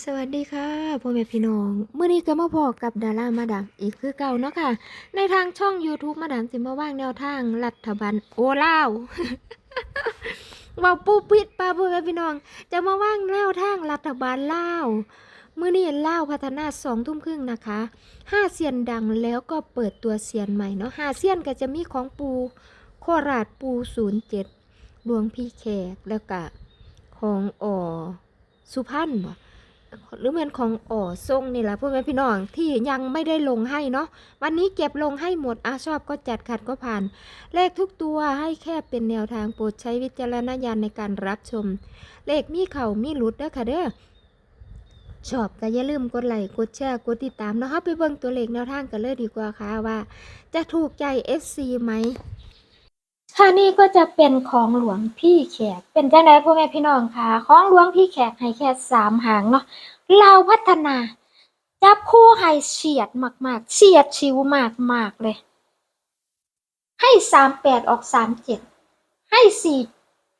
สวัสดีค่ะพ่อแม่พี่น้องเมื่อนี้ก็มาพอกับดารามาดามอีกคือเก่าเนาะค่ะ ในทางช่อง YouTube มาดามสิมาว่างแนวทางรัฐบาลโอลาวว่าปูปิดปาพ่อแม่พี่น้อง จะมาว่างแนวทางรัฐบาลลาวเมื่อนี้ลาวพัฒนาสองทุ่มครึ่งนะคะห้าเซียนดังแล้วก็เปิดตัวเซียนใหม่เนาะห้าเซียนก็จะมีของปูโคราชปูศูนย์เจ็ดหลวงพี่แขกแล้วก็ของอ่อสุพรรณบ่ หรือเหมือนของอ๋อทรงนี่แหละพ่อแม่พี่น้องที่ยังไม่ได้ลงให้เนาะวันนี้เก็บลงให้หมดอาชอบก็จัดขัดก็ผ่าน เลขทุกตัวให้แค่เป็นแนวทางโปรดใช้วิจารณญาณในการรับชม เลขมีเข่ามีหลุดเด้อค่ะเด้อชอบก็อย่าลืมกดไลค์กดแชร์กดติดตามเนาะครับไปเบิ่งตัวเลขแนวทางกันเลยดีกว่าค่ะว่า จะถูกใจ FC ไหม ค่ะนี่ก็จะเป็นของหลวงพี่แขก เป็นจังไดพ่อแม่พี่น้องค่ะ ของหลวงพี่แขกให้แค่สามหางเนาะเราพัฒนา จับคู่ให้เฉียดมากๆเฉียดชิวมากๆเลย ให้สามแปดออกสามเจ็ดให้สี่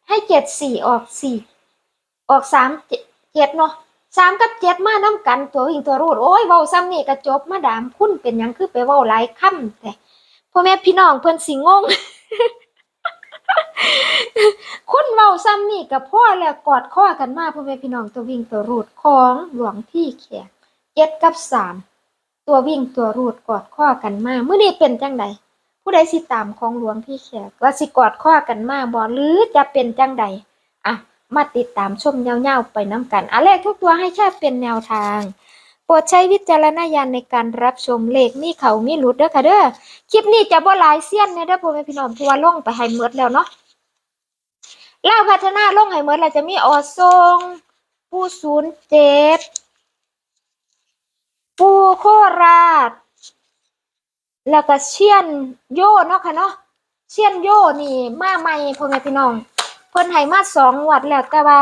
ให้เจ็ดสี่ออกสี่ออกสามเจ็ดเนาะสามกับเจ็ดมาน้ำกันตัวหิงตัวรูดโอ้ยเว้าซ้ำนี่กระจบมาดามคุณเป็นยังคือไปเว้าหลายคำแต่พ่อแม่พี่น้องเพิ่นสิงง คุณเว้าซ้ำนี่กับพ่อแล้วกอดข้อกันมาพ่อแม่พี่น้องตัววิ่งตัวรูดของหลวงพี่แขกเจ็ดกับสามตัววิ่งตัวรูดกอดข้อกันมาเมื่อนี้เป็นจังใดผู้ใดสิตามของหลวงพี่แขกว่าสิกอดข้อกันมาบ่หรือจะเป็นจังใดอะมาติดตามชมยาๆไปน้ำกันอันแรกทุกตัวให้แค่เป็นแนวทางโปรดใช้วิจารณญาณในการรับชมเลขมี่เขามีหลุดเด้อค่ะเด้อคลิปนี้จะบ่ลายเสี้ยนนะเด้อพ่อแม่พี่น้องเพราะว่าลงไปให้หมดแล้วเนาะ ล่าพัฒนาลงให้เหมือนเราจะมีออทรงปูศูนย์เจ็ดปูโคราช แล้วก็เชียนโยเนาะค่ะเนาะเชียนโยนี่มาใหม่พ่อแม่พี่น้อง เพิ่นให้มาสองวัดแล้วแต่ว่า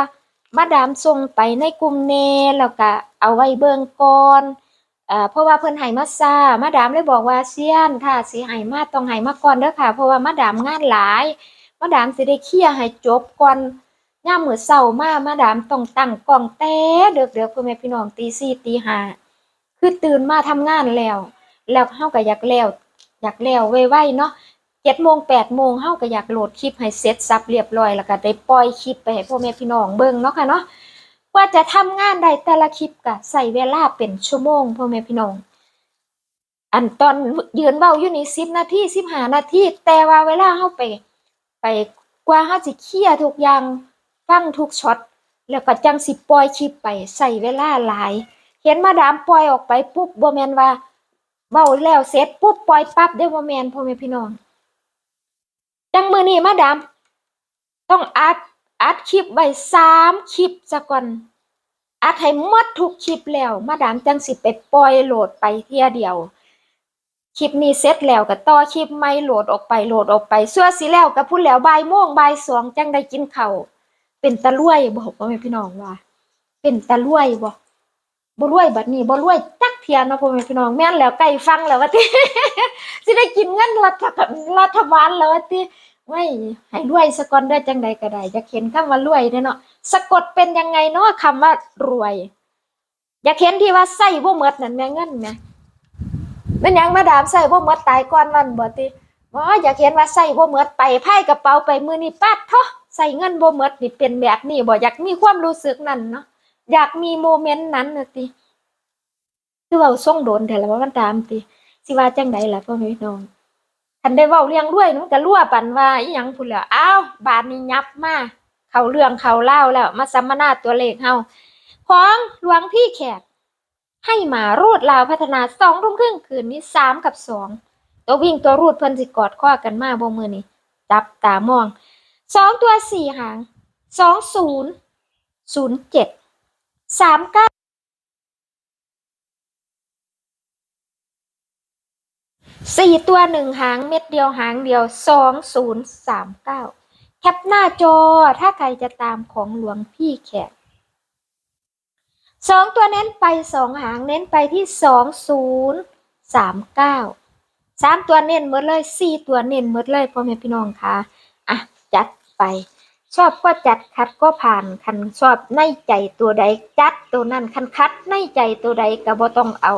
มาดามส่งไปในกลุ่มเนแล้วก็เอาไว้เบิ่งก่อนเอ่อเพราะว่าเพิ่นให้มาซามาดามเลยบอกว่าเซียนถ้าสิให้มาต้องให้มาก่อนเด้อค่ะ เพราะว่ามาดามงานหลาย มาดามสิได้เคลียร์ให้จบก่อนย่ามมือเช้ามามาดามต้องตั้งกล้องแต่เด็กๆพ่อแม่พี่น้องตีสี่ตีห้าคือตื่นมาทำงานแล้ว แล้วเฮาก็อยากแล้ว อยากแล้วไวๆเนาะ7โมง8โมงเฮาก็อยากโหลดคลิปให้เสร็จสับเรียบร้อยแล้วก็ได้ปล่อยคลิปไปให้พ่อแม่พี่น้องเบิ่งเนาะค่ะเนาะกว่าจะทำงานได้แต่ละคลิปก็ใช้เวลาเป็นชั่วโมงพ่อแม่พี่น้องอันตอนยืนเว้าอยู่นี่10นาที15นาทีแต่ว่าเวลาเฮาไป ไปกว่าเฮาสิเคลียร์ทุกอย่างฟังทุกช็อตแล้วก็จังสิปล่อยคลิปไปใส่เวลาหลาย เห็นมาดามปล่อยออกไปปุ๊บบ่แม่นว่าเว้าแล้วเสร็จปุ๊บปล่อยปั๊บได้บ่แม่นพ่อแม่พี่น้องจังมือนี้มาดาม ต้องอัดอัดคลิปไว้สามคลิปซะก่อนอัดให้หมดทุกคลิปแล้ว มาดามจังสิไปปล่อยโหลดไปเที่ยเดียว คลิปนี้เสร็จแล้วก็ต่อคลิปใหม่โหลดออกไปโหลดออกไปสั่วสิแล้วก็พูดแล้วบ่ายโมงบ่ายสองจังได้กินข้าวเป็นตะลุ่ยบอกว่าแม่พี่น้องว่า เป็นตะลุ่ยบ่บ่รวยบัดนี้บ่รวยจักเทียเนาะพ่อแม่พี่น้องแม่นแล้วใกล้ฟังแล้วว่าติสิได้กินเงินรัฐรัฐบาลแล้วว่าติไว้ให้รวยซะก่อนเด้จังใดก็ได้อยากเห็นคำว่ารวยเด้อเนาะสะกดเป็นยังไงเนาะคำว่ารวย อยากเห็นที่ว่าใส่บ่หมดนั่นแม่เงินแม่ ม่นหยังมาดามใส่บ่หมดตายก่อนวันบ่ติบ่อยากเห็นว่าใส่บ่หมดไปไพ่กระเป๋าไปมือนี้ปัดเถาะใส่เงินบ่หมดนี่เป็นแบบนี้บ่อยากมีความรู้สึกนั้นเนาะอยากมีโมเมนต์นั้นน่ะติคือเว้าส่งโดนแต่ละว่ามันตามติสิว่าจังไดล่ะพ่อแม่พี่น้องคันได้เว้าเรื่องรวยมันก็รั่วปันว่าอีหยังพุ่นแล้วอ้าวบาดนี้ยับมาเข้าเรื่องเข้าเล่าแล้ว มาสัมมนาตัวเลขเฮาของหลวงพี่แขก ให้มารูดลาวพัฒนาสองทุ่มครึ่งคืนนี้สามกับสองตัววิ่งตัวรูดเพิ่นสิกอดข้อกันมาบ่มือนี่จับตามองสองตัวสี่หางสองศูนย์ศูนย์เจ็ดสามเก้าสี่ตัวหนึ่งหางเม็ดเดียวหางเดียวสองศูนย์สามเก้าแคปหน้าจอถ้าใครจะตามของหลวงพี่แขก สองตัวเน้นไปสองหางเน้นไปที่สองศูนย์สามเก้าสามตัวเน้นหมดเลยสี่ตัวเน้นหมดเลยพ่อแม่พี่น้องค่ะอะจัดไป ชอบก็จัดคัดก็ผ่านคันชอบในใจตัวใดจัดตัวนั้นคันคัดในใจตัวใดก็บ่ต้องเอา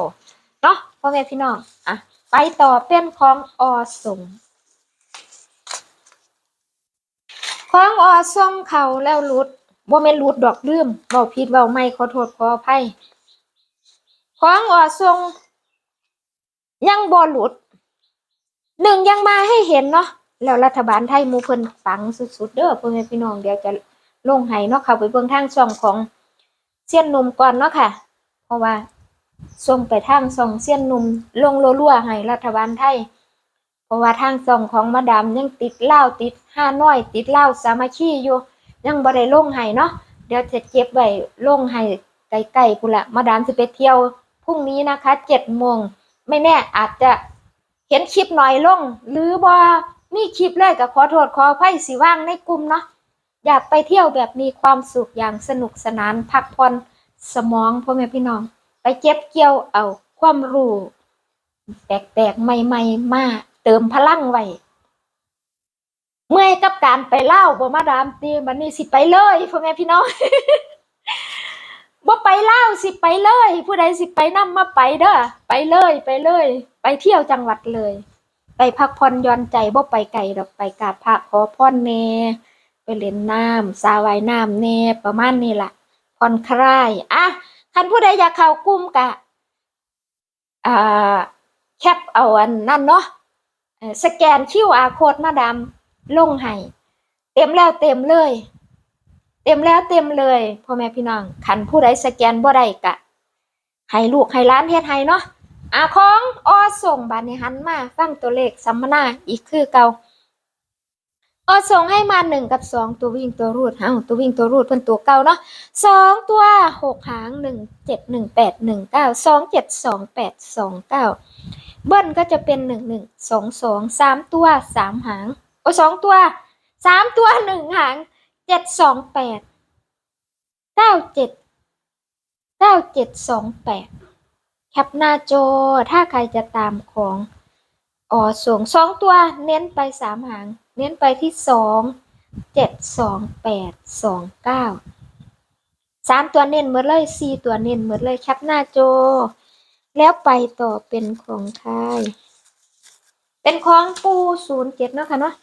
เนาะพ่อแม่พี่น้องอะไปต่อเป็นของอสงของอสงเขาแล้วหลุด บ่แม่นหลุดดอกลืมเว้าผิดเว้าไม่ขอโทษขออภัยของอสงยังบ่หลุดหนึ่งยังมาให้เห็นเนาะแล้วรัฐบาลไทยมูเพิ่นปังสุดๆเด้อพ่อแม่พี่น้องเดี๋ยวจะลงให้เนาะเข้าไปเบิ่งทางช่องของเซียนนุ่มก่อนเนาะค่ะ เพราะว่าส่งไปทางช่องเซียนนุ่มลงรัวให้รัฐบาลไทย เพราะว่าทางช่องของมาดามยังติดเหล้าติดห้าน้อย ติดเหล้าสามัคคีอยู่ ยังบ่ได้ลงให้เนาะเดี๋ยวจะเก็บไว้ลงให้ใกล้ๆพุ่นละมาดามสิไปเที่ยวพรุ่งนี้นะคะ7โมงไม่แน่อาจจะเห็นคลิปหน้อยลง หรือบ่มีคลิปเลยก็ขอโทษขออภัยสิว่างในกลุ่มเนาะอยากไปเที่ยวแบบมีความสุขอย่างสนุกสนานพักผ่อนสมองพ่อแม่พี่น้อง ไปเก็บเกี่ยวเอาความรู้แปลกๆใหม่ ๆ มาเติมพลังไว้ เมื่อยกับการไปเล่าบ่มาดามตีบันนี้สิไปเลยพ่อแม่พี่น้องบ่ไปเล่าสิไปเลย ผู้ใดสิไปนํมาไปเด้อไปเลยไปเลย ไปเที่ยวจังหวัดเลย ไปพักผ่อนย่อนใจบ่ไปไกลดอกไปกราบพระขอพรแน่ไปเล่นน้ำสาวายน้ำแน่ประมาณนี้ล่ะผ่อนคลายอะคันผู้ใดอยากเข้ากลุ่มกะอ่าแคปเอาอันนั่นเนาะสแกน QR code มาดาม ลงให้เต็มแล้วเต็มเลย เต็มแล้วเต็มเลยพ่อแม่พี่น้องคันผู้ใดสแกนบ่ได้กะให้ลูกให้หล้านเฮ็ดให้เนาะอาของอส่งบานนี้หันมาฟังตัวเลขสัมมนาอีกคือเก่าอส่งให้มาหนึ่งกับสองตัววิ่งตัวรูดเอาตัววิ่งตัวรูดเพิ่นตัวเก่าเนาะสองตัวหกหางหนึ่งเจ็ดหนึ่งแปดหนึ่งเก้าสองเจ็ดสองแปดสองเก้าเบิ้ลก็จะเป็นหนึ่งหนึ่งสองสองสามตัวสามหาง โอ้สองตัวสามตัวหนึ่งหางเจ็ดสองแปดเก้าเจ็ดเก้าเจ็ดสองแปดแคปหน้าจอถ้าใครจะตามของอ๋อส่งสองตัวเน้นไปสามหาง เน้นไปที่สองเจ็ดสองแปดสองเก้าสามตัวเน้นหมดเลยสี่ตัวเน้นหมดเลยแคปหน้าจอแล้วไปต่อเป็นของใครเป็นของปูศูนย์เจ็ดเนาะค่ะเนาะ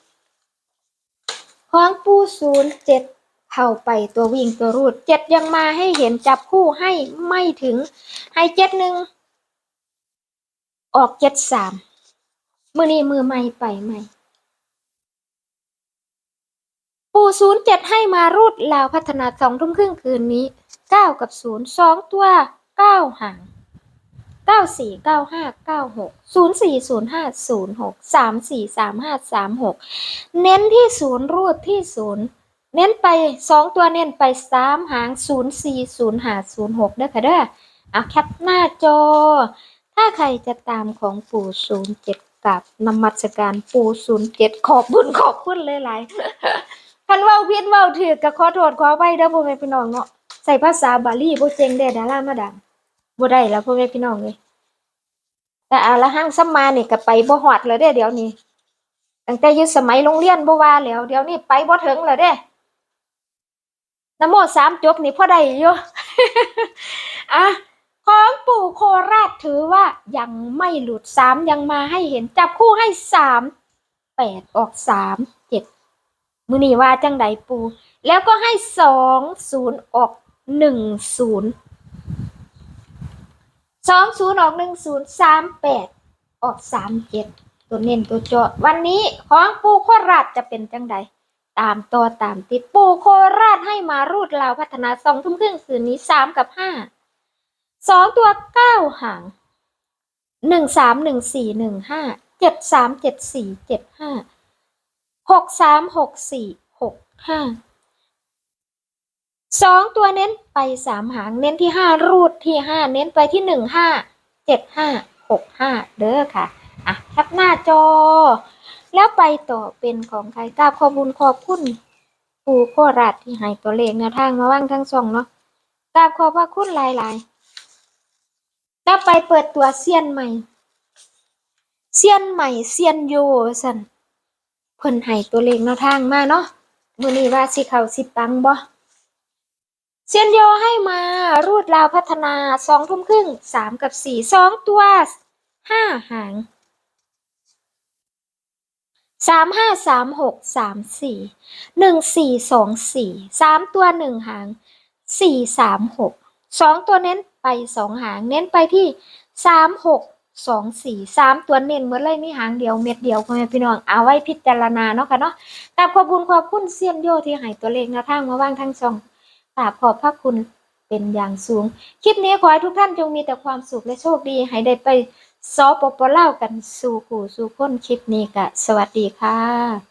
ของปูศูนย์เจ็ดเข้าไปตัววิ่งตัวรูดเจ็ดยังมาให้เห็นจับคู่ให้ไม่ถึง ให้เจ็ดหนึ่งออกเจ็ดสามมือนี้มือใหม่ไปใหม่ ปูศูนย์เจ็ดให้มารูดลาวพัฒนาสองทุ่มครึ่งคืนนี้เก้ากับศูนย์สองตัวเก้าหาง เก้าสี่เก้าห้าเก้าหกศูนย์สี่ศูนย์ห้าศูนย์หกสามสี่สามห้าสามหกเน้นที่ศูนย์รูดที่ศูนย์เน้นไปสองตัวเน้นไปสามหางศูนย์สี่ศูนย์ห้าศูนย์หกเด้อค่ะเด้อเอาแคปหน้าจอ ถ้าใครจะตามของปู่ศูนย์เจ็ดกับนมัสการปู่ศูนย์เจ็ดขอบบุญขอบคุณเลยหลายๆคันเว่าพิดเว่าถือกับขอโทษขอไว้เด้อพ่อแม่พี่น้องเนาะใส่ภาษาบาลีบ่เจงเด้ดารามาดัง บ่ได้แล้วพ่อแม่พี่น้องเลยแต่อาละหังสัมมาเนี่ยก็ไปบ่ฮอดแล้วเด้เดี๋ยวนี้ตั้งแต่ยู่สมัยโรงเรียนบ่ว่าแล้วเดี๋ยวนี้ไปบ่ถึงแล้วเด้นโมสามจบนี่พ่อได้อยู่อะของปู่โคราชถือว่ายังไม่หลุดสามยังมาให้เห็นจับคู่ให้สามแปดออกสามเจ็ดมือนี่ว่าจังใดปู แล้วก็ให้สองศูนย์ออกหนึ่งศูนย์ สองศูนย์ออกหนึ่งศูนย์สามแปดออกสามเจ็ดตัวเน้นตัวเจาะวันนี้ของปู่โคราชจะเป็นจังใดตามตัวตามติดปู่โคราชให้มารูดลาวพัฒนาสองทุ่มครึ่งคืนนี้สามกับห้าสองตัวเก้าหางหนึ่งสามหนึ่งสี่หนึ่งห้าเจ็ดสามเจ็ดสี่เจ็ดห้าหกสามหกสี่หกห้า สองตัวเน้นไปสามหางเน้นที่ห้ารูดที่ห้าเน้นไปที่หนึ่งห้าเจ็ดห้าหกห้าเด้อค่ะอะแคปหน้าจอ แล้วไปต่อเป็นของใครกราบขอบุญขอบคุณปู่โคราชที่ให้ตัวเลขแนวทางมาว่างทั้งสองเนาะกราบขอบพระคุณหลายๆแล้วไปเปิดตัวเซียนใหม่เซียนใหม่เซียนโยสันเพิ่นให้ตัวเลขแนวทางมาเนาะมื้อนี้ว่าสิเข้าสิปังบ่ เซียนโยให้มา รูดราวพัฒนาสองทุ่มครึ่งสามกับสี่สองตัวห้าหางสามห้าสามหกสามสี่หนึ่งสี่สองสี่สามตัวหนึ่งหางสี่สามหกสองตัวเน้นไปสองหาง เน้นไปที่สามหกสองสี่สามตัวเน้นเมื่อนเลยมีหางเดียวเม็ดเดียวพ่อแม่พี่น้องเอาไว้พิจารณาเนาะค่ะเนาะกราบขอบคุณขอบคุณเซียนโยที่ให้ตัวเลขนวทางมาว่างทั้งช่อง ราบขอบพระคุณเป็นอย่างสูง คลิปนี้ขอให้ทุกท่านจงมีแต่ความสุขและโชคดี ให้ได้ไปซอปปเล่ากันสู่ขู่สู่คนคลิปนี้กะ สวัสดีค่ะ